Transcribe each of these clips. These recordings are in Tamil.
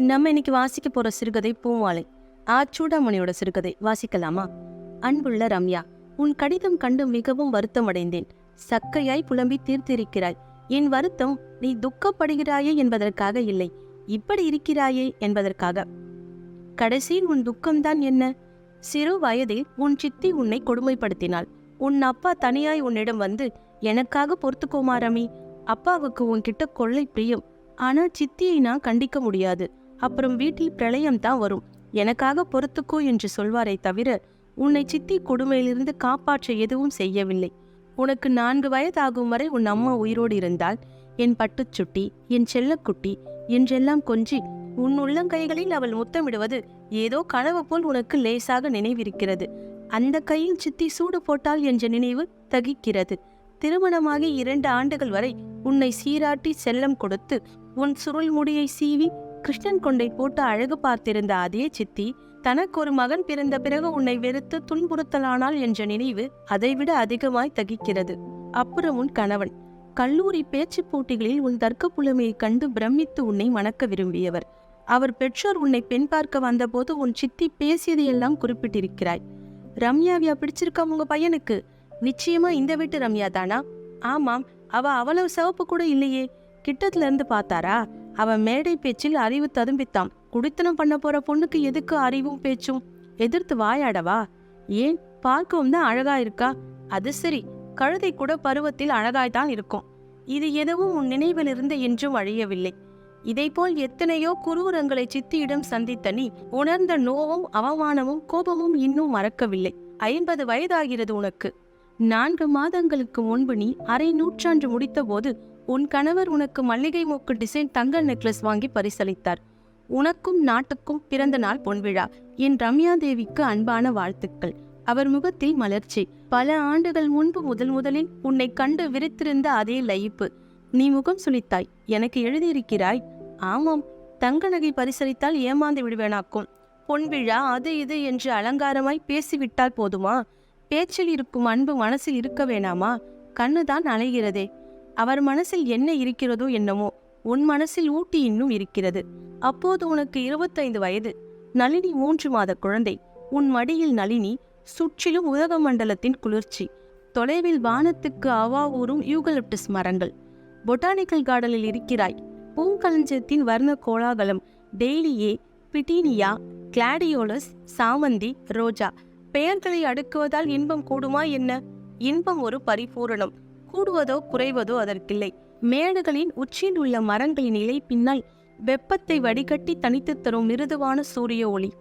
நம்ம இன்னைக்கு வாசிக்க போற சிறுகதை பூமாலை ஆ சூடாமணியோட சிறுகதை. வாசிக்கலாமா? அன்புள்ள ரம்யா உன் கடிதம் கண்டு மிகவும் வருத்தம் அடைந்தேன் சக்கையாய் புலம்பி தீர்த்திருக்கிறாய். என் வருத்தம் நீ துக்கப்படுகிறாயே என்பதற்காக இல்லை. இப்படி இருக்கிறாயே என்பதற்காக. கடைசியில் உன் துக்கம்தான் என்ன? சிறு வயதில் உன் சித்தி உன்னை கொடுமைப்படுத்தினாள். உன் அப்பா தனியாய் உன்னிடம் வந்து எனக்காக பொறுத்துக்கோமா ரமி? அப்பாவுக்கு உன்கிட்ட கொள்ளை பிரியம். ஆனா சித்தியை நான் கண்டிக்க முடியாது. அப்புறம் வீட்டில் பிரளயம் தான் வரும். எனக்காக பொறுத்துக்கோ என்று சொல்வாரே தவிர உன்னை சித்தி கொடுமையிலிருந்து காப்பாற்ற எதுவும் செய்யவில்லை. உனக்கு நான்கு வயதாகும் வரை உன் அம்மா உயிரோடு இருந்தால் என் பட்டுச்சுட்டி என் செல்லக்குட்டி என்றெல்லாம் கொஞ்சி உன் உள்ளங்கைகளில் அவள் முத்தமிடுவது ஏதோ கனவு போல் உனக்கு லேசாக நினைவிருக்கிறது. அந்த கையில் சித்தி சூடு போட்டால் என்ற நினைவு தகிக்கிறது. திருமணமாகி இரண்டு ஆண்டுகள் வரை உன்னை சீராட்டி செல்லம் கொடுத்து உன் சுருள் முடியை சீவி கிருஷ்ணன் கொண்டை போட்டு அழகு பார்த்திருந்த அதே சித்தி தனக்கு ஒரு மகன் பிறந்த பிறகு உன்னை வெறுத்து துன்புறுத்தலானால் என்ற நினைவு அதைவிட அதிகமாய் தகிக்கிறது. அப்புறம் உன் கணவன். கல்லூரி பேச்சுப் போட்டிகளில் உன் தர்க்க புலமையைக் கண்டு பிரமித்து உன்னை மணக்க விரும்பியவர். அவர் பெற்றோர் உன்னை பெண் பார்க்க வந்தபோது உன் சித்தி பேசியதையெல்லாம் குறிப்பிட்டிருக்கிறாய். ரம்யாவியா பிடிச்சிருக்கா உங்க பையனுக்கு? நிச்சயமா இந்த வீட்டு ரம்யா தானா? ஆமாம் அவ அவ்வளவு சிவப்பு கூட இல்லையே. கிட்டத்துல இருந்து பார்த்தாரா? அவன் மேடை பேச்சில் அறிவு ததும்பித்தான். குடித்தனம் பண்ண போற பொண்ணுக்கு எதுக்கு அறிவும் பேச்சும்? எதிர்த்து வாயாடவா? ஏன்? பார்க்கவும் தான் அழகா இருக்கா? அது சரி. கழுதை கூட பருவத்தில் அழகாய்தான் இருக்கும். இது எதுவும் உன் நினைவிலிருந்து என்றும் அழியவில்லை. இதைப்போல் எத்தனையோ குரூரங்களை சித்தியிடம் சந்தித்த நீ உணர்ந்த நோவும் அவமானமும் கோபமும் இன்னும் மறக்கவில்லை. ஐம்பது வயதாகிறது உனக்கு. நான்கு மாதங்களுக்கு முன்பு நீ அரை நூற்றாண்டு முடித்தபோது உன் கணவர் உனக்கு மல்லிகை மூக்கு டிசைன் தங்க நெக்லஸ் வாங்கி பரிசளித்தார். உனக்கும் நாட்டுக்கும் பிறந்த நாள் பொன்விழா என் ரம்யா தேவிக்கு அன்பான வாழ்த்துக்கள். அவர் முகத்தில் மலர்ச்சி. பல ஆண்டுகள் முன்பு முதல் முதலில் உன்னை கண்டு விரித்திருந்த அதே லயிப்பு. நீ முகம் சுளித்தாய். எனக்கு எழுதியிருக்கிறாய் ஆமாம் தங்க நகை பரிசளித்தால் ஏமாந்து விடுவேனாக்கும். பொன்விழா அது இது என்று அலங்காரமாய் பேசிவிட்டால் போதுமா? பேச்சில் இருக்கும் அன்பு மனசில் இருக்க வேணாமா? கண்ணுதான் அலைகிறதே. அவர் மனசில் என்ன இருக்கிறதோ என்னமோ உன் மனசில் ஊட்டி இன்னும் இருக்கிறது. அப்போது உனக்கு இருபத்தைந்து வயது. நளினி மூன்று மாத குழந்தை. உன் மடியில் நளினி சுற்றிலும் உதகமண்டலத்தின் குளிர்ச்சி. தொலைவில் வானத்துக்கு அவா ஊறும் யூகலிப்டஸ் மரங்கள். பொட்டானிக்கல் கார்டனில் இருக்கிறாய். பூங்களஞ்சத்தின் வர்ண கோலாகலம். டெய்லியே பிட்டீனியா கிளாடியோலஸ் சாமந்தி ரோஜா. பெயர்களை அடுக்குவதால் இன்பம் கூடுமா என்ன? இன்பம் ஒரு பரிபூரணம். கூடுவதோ குறைவதோ அதற்கில்லை. மேடுகளின் உச்சியில் உள்ள மரங்களின் இலை பின்னால் வெப்பத்தை வடிகட்டி தனித்துத் தரும் மிருதுவான சூரிய ஒளி.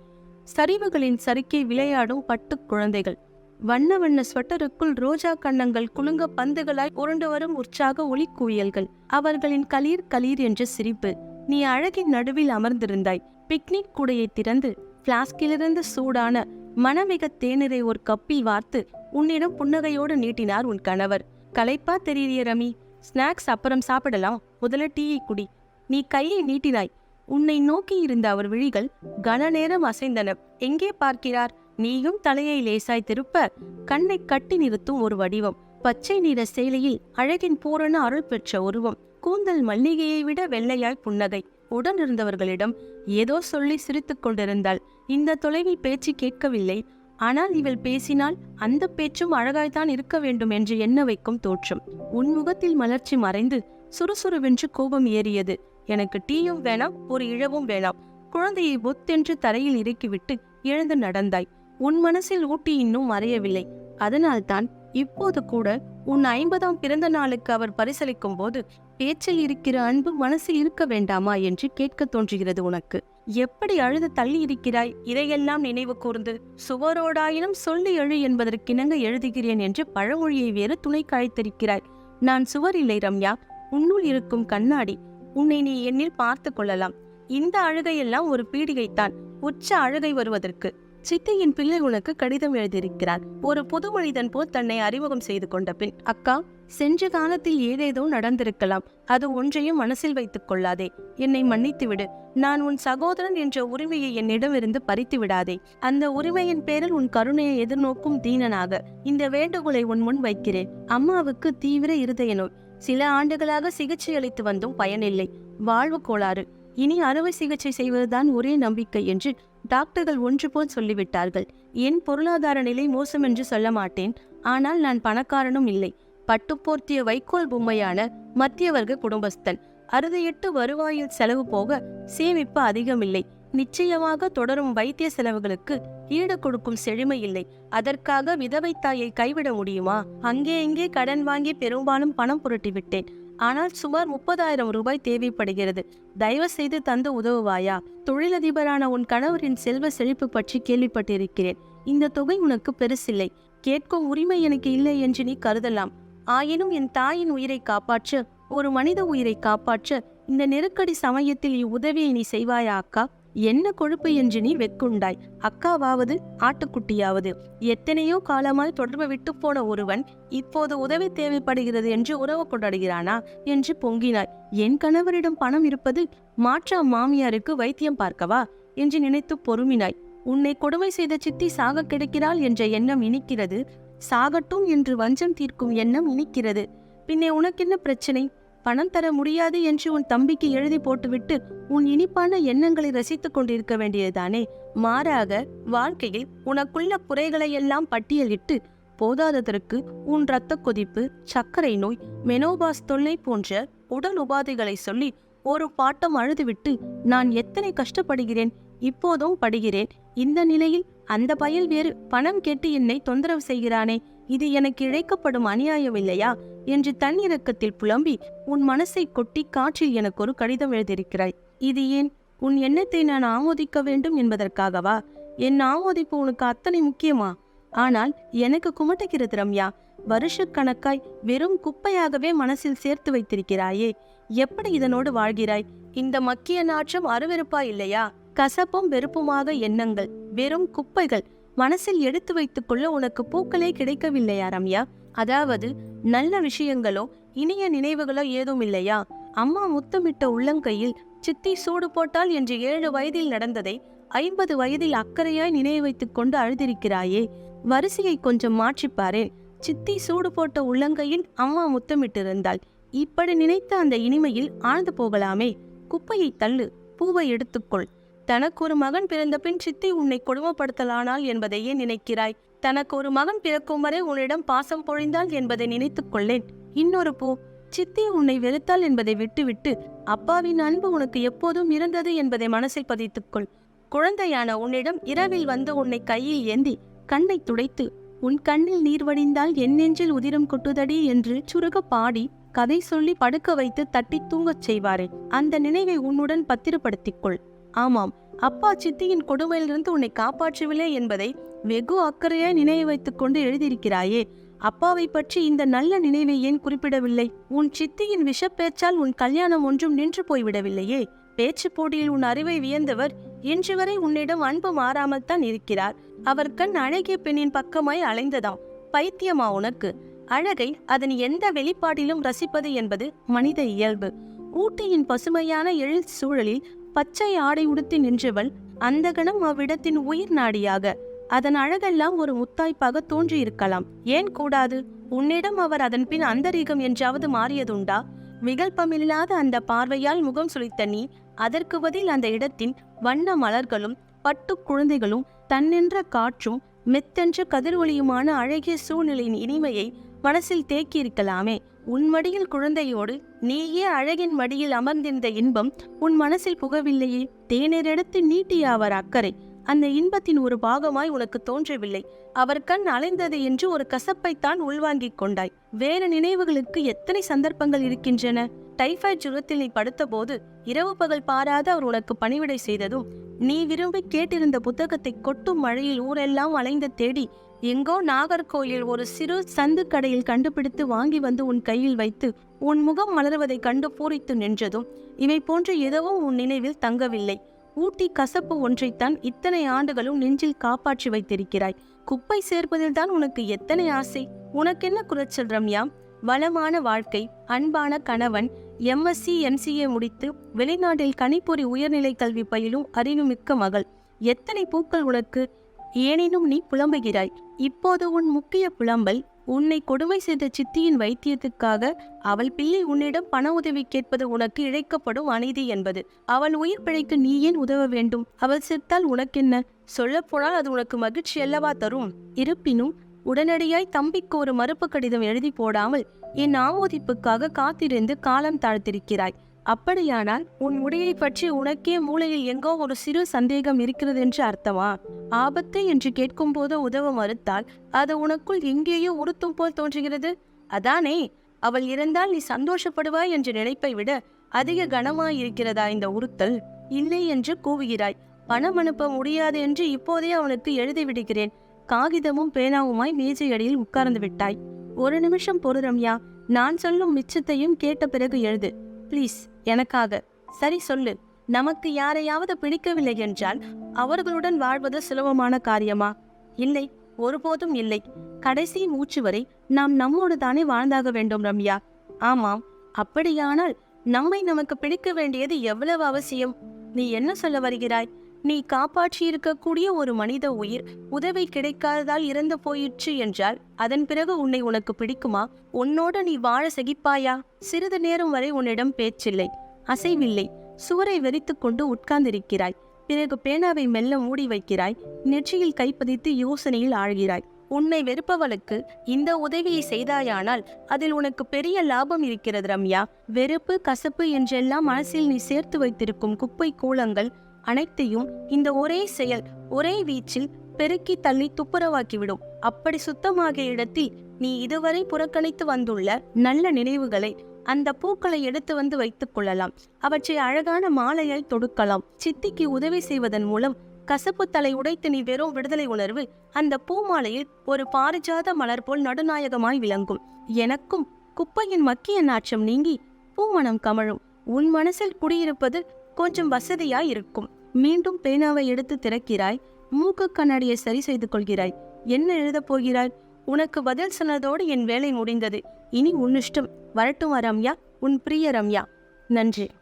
சரிவுகளின் சறுக்கே விளையாடும் பட்டுக் குழந்தைகள். வண்ண வண்ண ஸ்வெட்டருக்குள் ரோஜா கண்ணங்கள் குலுங்க பந்துகளாய் உருண்டு வரும் உற்சாக ஒளிக்குவியல்கள். அவர்களின் களீர் களீர் என்ற சிரிப்பு நீ அழகின் நடுவில் அமர்ந்திருந்தாய். பிக்னிக் கூடையை திறந்து பிளாஸ்கிலிருந்து சூடான மனமிக தேநீரை ஒரு கப்பில் வார்த்து உன்னிடம் புன்னகையோடு நீட்டினார் உன் கணவர். களைப்பா தெரியலையே ரமி. ஸ்நாக்ஸ் அப்புறம் சாப்பிடலாம். முதல்ல டீயை குடி. நீ கையை நீட்டினாய். உன்னை நோக்கி இருந்த அவர் விழிகள் கன நேரம் அசைந்தன. எங்கே பார்க்கிறார்? நீயும் தலையை லேசாய் திருப்ப கண்ணை கட்டி நிறுத்தும் ஒரு வடிவம். பச்சை நிற சேலையில் அழகின் பூரண அருள் பெற்ற உருவம். கூந்தல் மல்லிகையை விட வெள்ளையாய் புன்னகை. உடனிருந்தவர்களிடம் ஏதோ சொல்லி சிரித்துக் கொண்டிருந்தாள். இந்த தொலைவில் பேச்சு கேட்கவில்லை. ஆனால் இவள் பேசினால் அந்த பேச்சும் அழகாய்த்தான் இருக்க வேண்டும் என்று எண்ண வைக்கும் தோற்றம். உன் முகத்தில் மலர்ச்சி மறைந்து சுறுசுறுவென்று கோபம் ஏறியது. எனக்கு டீயும் வேணாம் ஒரு இழவும் வேணாம். குழந்தையை பொத்தென்று தரையில் இறக்கிவிட்டு எழுந்து நடந்தாய். உன் மனசில் ஊட்டி இன்னும் மறையவில்லை. அதனால்தான் இப்போது கூட உன் ஐம்பதாம் பிறந்த நாளுக்கு அவர் பரிசளிக்கும் போது பேச்சில் இருக்கிற அன்பு மனசில் இருக்க வேண்டாமா என்று கேட்க தோன்றுகிறது உனக்கு. எப்படி அழுது தள்ளி இருக்கிறாய் இதையெல்லாம் நினைவு கூர்ந்து சுவரோடாயினும் சொல்லி எழு என்பதற்கிணங்க எழுதுகிறேன் என்று பழமொழியை வேறு துணை காய்த்திருக்கிறாய். நான் சுவர் இல்லை ரம்யா. உன்னுள் இருக்கும் கண்ணாடி. உன்னை நீ என்னில் பார்த்து கொள்ளலாம். இந்த அழுகையெல்லாம் ஒரு பீடிகைத்தான். உச்ச அழுகை வருவதற்கு. சித்தியின் பிள்ளை உனக்கு கடிதம் எழுதியிருக்கிறார். ஒரு புது மனிதன் போல் தன்னை அறிமுகம் செய்து கொண்ட பின் அக்கா சென்ற காலத்தில் ஏதேதோ நடந்திருக்கலாம். அது ஒன்றையும் மனசில் வைத்துக் கொள்ளாதே. என்னை மன்னித்துவிடு நான் உன் சகோதரன் என்ற உரிமையை என்னிடமிருந்து பறித்து விடாதே. அந்த உரிமையின் பேரில் உன் கருணையை எதிர்நோக்கும் தீனனாக இந்த வேண்டுகோளை உன் முன் வைக்கிறேன். அம்மாவுக்கு தீவிர இருதய நோய். சில ஆண்டுகளாக சிகிச்சை அளித்து வந்தும் பயனில்லை. வாழ்வு கோளாறு. இனி அறுவை சிகிச்சை செய்வதுதான் ஒரே நம்பிக்கை என்று டாக்டர்கள் ஒன்று போல் சொல்லிவிட்டார்கள். என் பொருளாதார நிலை மோசம் என்று சொல்ல மாட்டேன். ஆனால் நான் பணக்காரனும் இல்லை. பட்டுப்போர்த்திய வைக்கோல் பொம்மையான மத்திய வர்க்க குடும்பஸ்தன். அறுதியிட்டு வருவாயில் செலவு போக சேமிப்பு அதிகமில்லை. நிச்சயமாக தொடரும் வைத்திய செலவுகளுக்கு ஈடு கொடுக்கும் செழுமை இல்லை. அதற்காக விதவை தாயை கைவிட முடியுமா? அங்கே இங்கே கடன் வாங்கி பெரும்பாலும் பணம் புரட்டி விட்டேன் ஆனால் சுமார் முப்பதாயிரம் ரூபாய் தேவைப்படுகிறது. தயவு செய்து தந்து உதவுவாயா? தொழிலதிபரான உன் கணவரின் செல்வ செழிப்பு பற்றி கேள்விப்பட்டிருக்கிறேன். இந்த தொகை உனக்கு பெருசில்லை. கேட்கும் உரிமை எனக்கு இல்லை என்று நீ கருதலாம். ஆயினும் என் தாயின் உயிரை காப்பாற்ற ஒரு மனித உயிரை காப்பாற்ற. இந்த நெருக்கடி சமயத்தில் இவ்வுதவியை நீ செய்வாயா அக்கா? என்ன கொழுப்பு என்று நீ வெக்குண்டாய் அக்காவாவது ஆட்டுக்குட்டியாவது. எத்தனையோ காலமாய் தொடர்பு விட்டு போன ஒருவன் இப்போது உதவி தேவைப்படுகிறது என்று உறவு கொண்டாடுகிறானா? என்று பொங்கினாய். என் கணவரிடம் பணம் இருப்பது மாற்றா மாமியாருக்கு வைத்தியம் பார்க்கவா? என்று நினைத்து பொறுமினாய். உன்னை கொடுமை செய்த சித்தி சாக கிடைக்கிறாள் என்ற எண்ணம் இனிக்கிறது. சாகட்டும் என்று வஞ்சம் தீர்க்கும் எண்ணம் இனிக்கிறது. பின்னே உனக்கென்ன பிரச்சனை? பணம் தர முடியாது என்று உன் தம்பிக்கு எழுதி போட்டுவிட்டு உன் இனிப்பான எண்ணங்களை ரசித்துக் கொண்டிருக்க வேண்டியதுதானே? மாறாக வாழ்க்கையில் உனக்குள்ள குறைகளை எல்லாம் பட்டியலிட்டு போதாததற்கு உன் இரத்த கொதிப்பு சர்க்கரை நோய் மெனோபாஸ் தொல்லை போன்ற உடல் உபாதைகளை சொல்லி ஒரு பாட்டம் அழுதுவிட்டு நான் எத்தனை கஷ்டப்படுகிறேன் இப்போதும் படுகிறேன். இந்த நிலையில் அந்த பயல் வேறு பணம் கேட்டு என்னை தொந்தரவு செய்கிறானே? இது எனக்கு இழைக்கப்படும் அநியாயம் இல்லையா என்று தன்னிறக்கத்தில் புலம்பி உன் மனசை கொட்டி காற்றில் எனக்கு ஒரு கடிதம் எழுதியிருக்கிறாய். இது ஏன்? உன் எண்ணத்தை நான் ஆமோதிக்க வேண்டும் என்பதற்காகவா? என் ஆமோதிப்பு உனக்கு அத்தனை முக்கியமா? ஆனால் எனக்கு குமட்டுகிறது ரம்யா. வருஷக்கணக்காய் வெறும் குப்பையாகவே மனசில் சேர்த்து வைத்திருக்கிறாயே. எப்படி இதனோடு வாழ்கிறாய்? இந்த மக்கிய நாற்றம் அருவெருப்பா இல்லையா? கசப்பும் வெறுப்புமாக எண்ணங்கள் வெறும் குப்பைகள் மனசில் எடுத்து வைத்துக் கொள்ள உனக்கு பூக்களே கிடைக்கவில்லையா ரம்யா? அதாவது நல்ல விஷயங்களோ இனிய நினைவுகளோ ஏதும் இல்லையா? அம்மா முத்தமிட்ட உள்ளங்கையில் சித்தி சூடு போட்டால் என்று ஏழு வயதில் நடந்ததை ஐம்பது வயதில் அக்கறையாய் நினைவு வைத்துக் கொண்டு அழுதிருக்கிறாயே. வரிசையை கொஞ்சம் மாற்றிப்பாரேன் சித்தி சூடு போட்ட உள்ளங்கையில் அம்மா முத்தமிட்டிருந்தாள். இப்படி நினைத்த அந்த இனிமையில் ஆழ்ந்து போகலாமே. குப்பையை தள்ளு பூவை எடுத்துக்கொள். தனக்கு ஒரு மகன் பிறந்த பின் சித்தி உன்னை கொடுமைப்படுத்தலானால் என்பதையே நினைக்கிறாய். தனக்கு ஒரு மகன் பிறக்கும் வரை உன்னிடம் பாசம் பொழிந்தாள் என்பதை நினைத்துக் கொள்ளேன். இன்னொரு பூ சித்தி உன்னை வெறுத்தாள் என்பதை விட்டுவிட்டு அப்பாவின் அன்பு உனக்கு எப்போதும் இருந்தது என்பதை மனசை பதித்துக்கொள் குழந்தையான உன்னிடம் இரவில் வந்து உன்னை கையில் ஏந்தி கண்ணை துடைத்து உன் கண்ணில் நீர் வடிந்தால் என் நெஞ்சில் உதிரம் கொட்டுதடி என்று சுருக பாடி கதை சொல்லி படுக்க வைத்து தட்டி தூங்கச் செய்வாரே. அந்த நினைவை உன்னுடன் பத்திரப்படுத்திக் கொள். ஆமாம் அப்பா சித்தியின் கொடுமையிலிருந்து உன்னை காப்பாற்றவில்லை என்பதை வெகு அக்கறையாய் நினைவு வைத்துக் கொண்டு எழுதியிருக்கிறாயே. அப்பாவை பற்றி இந்த நல்ல நினைவை ஏன் குறிப்பிடவில்லை? உன் சித்தியின் விஷப்பேச்சால் உன் கல்யாணம் ஒன்றும் நின்று போய்விடவில்லையே. பேச்சு போட்டியில் உன் அறிவை வியந்தவர் இன்று வரை உன்னிடம் அன்பு மாறாமல் தான் இருக்கிறார். அவர் கண் அழகிய பெண்ணின் பக்கமாய் அலைந்ததாம். பைத்தியமா உனக்கு? அழகை அதன் எந்த வெளிப்பாட்டிலும் ரசிப்பது என்பது மனித இயல்பு. ஊட்டியின் பசுமையான எழில் சூழலில் பச்சை ஆடை உடுத்தி நின்றவள் அந்த கணம் அவ்விடத்தின் உயிர் நாடியாக. அதன் அழகெல்லாம் ஒரு முத்தாய்ப்பாக தோன்றியிருக்கலாம். ஏன் கூடாது? உன்னிடம் அவர் அதன் பின் அந்தரீகம் என்றாவது மாறியதுண்டா? விகல்பமில்லாத அந்த பார்வையால் முகம் சுழித்த நீ அதற்கு பதில் அந்த இடத்தின் வண்ண மலர்களும் பட்டு குழந்தைகளும் தன்னென்ற காற்றும் மெத்தென்ற கதிரொலியுமான அழகிய சூழ்நிலையின் இனிமையை மனசில் தேக்கியிருக்கலாமே. உன் மடியில் குழந்தையோடு நீயே அழகின் மடியில் அமர்ந்திருந்த இன்பம் உன் மனசில் புகவில்லையே. தேநீர் எடுத்து நீட்டிய அவர் அக்கறை? அந்த இன்பத்தின் ஒரு பாகமாய் உனக்கு தோன்றவில்லை. அவர் கண் அலைந்தது என்று ஒரு கசப்பைத்தான் உள்வாங்கிக் கொண்டாய். வேறு நினைவுகளுக்கு எத்தனை சந்தர்ப்பங்கள் இருக்கின்றன? டைஃபாய்ட் ஜுரத்தில் நீ படுத்தபோது இரவு பகல் பாராத அவர் உனக்கு பணிவிடை செய்ததும் நீ விரும்பி கேட்டிருந்த புத்தகத்தை கொட்டும் மழையில் ஊரெல்லாம் அலைந்து தேடி எங்கோ நாகர்கோயில் ஒரு சிறு சந்து கடையில் கண்டுபிடித்து வாங்கி வந்து உன் கையில் வைத்து உன் முகம் மலர்வதை கண்டு பூரித்து நின்றதும் இவை போன்ற எதுவும் உன் நினைவில் தங்கவில்லை. ஊட்டி கசப்பு ஒன்றைத்தான் இத்தனை ஆண்டுகளும் நெஞ்சில் காப்பாற்றி வைத்திருக்கிறாய். குப்பை சேர்ப்பதில்தான் உனக்கு எத்தனை ஆசை? உனக்கென்ன குறைச்சல் ரம்யா? வளமான வாழ்க்கை அன்பான கணவன் எம்எஸ்சி எம்சிஏ முடித்து வெளிநாட்டில் கணிப்பொறி உயர்நிலை கல்வி பயிலும் அறிவுமிக்க மகள். எத்தனை பூக்கள் உனக்கு? ஏனெனும் நீ புலம்புகிறாய். இப்போது உன் முக்கிய புலம்பல் உன்னை கொடுமை செய்த சித்தியின் வைத்தியத்துக்காக அவள் பிள்ளை உன்னிடம் பண உதவி கேட்பது உனக்கு இழைக்கப்படும் அநீதி என்பது. அவள் உயிர் பிழைக்க நீ ஏன் உதவ வேண்டும்? அவள் செத்தால் உனக்கென்ன? சொல்லப்போனால் அது உனக்கு மகிழ்ச்சி அல்லவா தரும்? இருப்பினும் உடனடியாய் தம்பிக்கு ஒரு மறுப்பு கடிதம் எழுதி போடாமல் என் ஆமோதிப்புக்காக காத்திருந்து காலம் தாழ்த்திருக்கிறாய். அப்படியானால் உன் உடையை பற்றி உனக்கே மூளையில் எங்கோ ஒரு சிறு சந்தேகம் இருக்கிறது என்று அர்த்தமா? ஆபத்து என்று கேட்கும்போது உதவ மறுத்தால் அது உனக்குள் எங்கேயோ உறுத்தும் போல் தோன்றுகிறது. அதானே? அவள் இறந்தால் நீ சந்தோஷப்படுவாய் என்ற நினைப்பை விட அதிக கனமாயிருக்கிறதா இந்த உறுத்தல்? இல்லை என்று கூவுகிறாய். பணம் அனுப்ப முடியாது என்று இப்போதே அவனுக்கு எழுதிவிடுகிறேன் காகிதமும் பேனாவுமாய் மேஜையடியில் உட்கார்ந்து விட்டாய். ஒரு நிமிஷம் பொறு ரம்யா நான் சொல்லும் மிச்சத்தையும் கேட்ட பிறகு எழுது. ப்ளீஸ் எனக்காக. சரி சொல்லு நமக்கு யாரையாவது பிடிக்கவில்லை என்றால் அவர்களுடன் வாழ்வது சுலபமான காரியமா? இல்லை ஒருபோதும் இல்லை. கடைசி மூச்சு வரை நாம் நம்மோடு தானே வாழ்ந்தாக வேண்டும் ரம்யா. ஆமாம் அப்படியானால் நம்மை நமக்கு பிடிக்க வேண்டியது எவ்வளவு அவசியம்? நீ என்ன சொல்ல வருகிறாய்? நீ காப்பாற்றியிருக்கக்கூடிய ஒரு மனித உயிர் உதவி கிடைக்காததால் இறந்து போயிற்று என்றால் அதன் பிறகு உன்னை உனக்கு பிடிக்குமா? உன்னோட நீ வாழ சகிப்பாயா? சிறிது நேரம் வரை உன்னிடம் பேச்சில்லை. அசைவில்லை. சுவரை வெறித்து கொண்டு உட்கார்ந்திருக்கிறாய். பிறகு பேனாவை மெல்ல மூடி வைக்கிறாய். நெற்றியில் கைப்பதித்து யோசனையில் ஆழ்கிறாய். உன்னை வெறுப்பவளுக்கு இந்த உதவியை செய்தாயானால் அதில் உனக்கு பெரிய லாபம் இருக்கிறது ரம்யா. வெறுப்பு கசப்பு என்றெல்லாம் மனசில் நீ சேர்த்து வைத்திருக்கும் குப்பை கூலங்கள் அனைத்தையும் இந்த ஒரே செயல் ஒரே வீச்சில் பெருக்கி தள்ளி துப்புரவாக்கிவிடும். அப்படி சுத்தமாகிய இடத்தில் நீ இதுவரை புறக்கணித்து வந்துள்ள நல்ல நினைவுகளை அந்த பூக்களை எடுத்து வந்து வைத்துக் கொள்ளலாம். அவற்றை அழகான மாலையாய் தொடுக்கலாம். சித்திக்கு உதவி செய்வதன் மூலம் கசப்பு தலை உடைத்து நீ வெறும் விடுதலை உணர்வு அந்த பூமாலையில் ஒரு பாரிஜாத மலர் போல் நடுநாயகமாய் விளங்கும். எனக்கும் குப்பையின் மக்கிய நாற்றம் நீங்கி பூமணம் கமழும். உன் மனசில் குடியிருப்பது கொஞ்சம் வசதியாய் இருக்கும் மீண்டும் பேனாவை எடுத்து திறக்கிறாய். மூக்கு கண்ணாடியை சரி செய்து கொள்கிறாய் என்ன எழுதப் போகிறாய்? உனக்கு பதில் சொன்னதோடு என் வேலை முடிந்தது. இனி உன் இஷ்டம் வரட்டும் ரம்யா உன் பிரிய ரம்யா. நன்றி.